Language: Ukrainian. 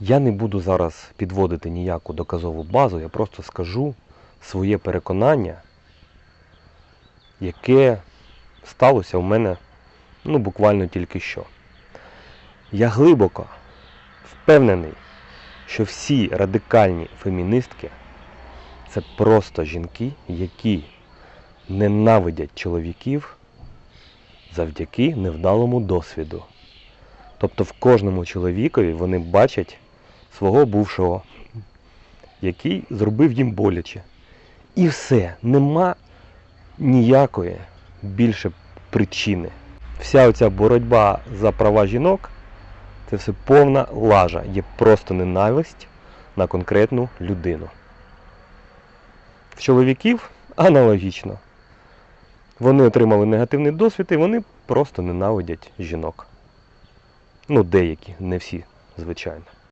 Я не буду зараз підводити ніяку доказову базу, я просто скажу своє переконання, яке сталося у мене ну, буквально тільки що. Я глибоко впевнений, що всі радикальні феміністки це просто жінки, які ненавидять чоловіків завдяки невдалому досвіду. Тобто в кожному чоловікові вони бачать свого бувшого, який зробив їм боляче. І все, нема ніякої більше причини. Вся оця боротьба за права жінок це все повна лажа, є просто ненависть на конкретну людину. В чоловіків аналогічно. Вони отримали негативний досвід і вони просто ненавидять жінок. Ну, деякі, не всі, звичайно.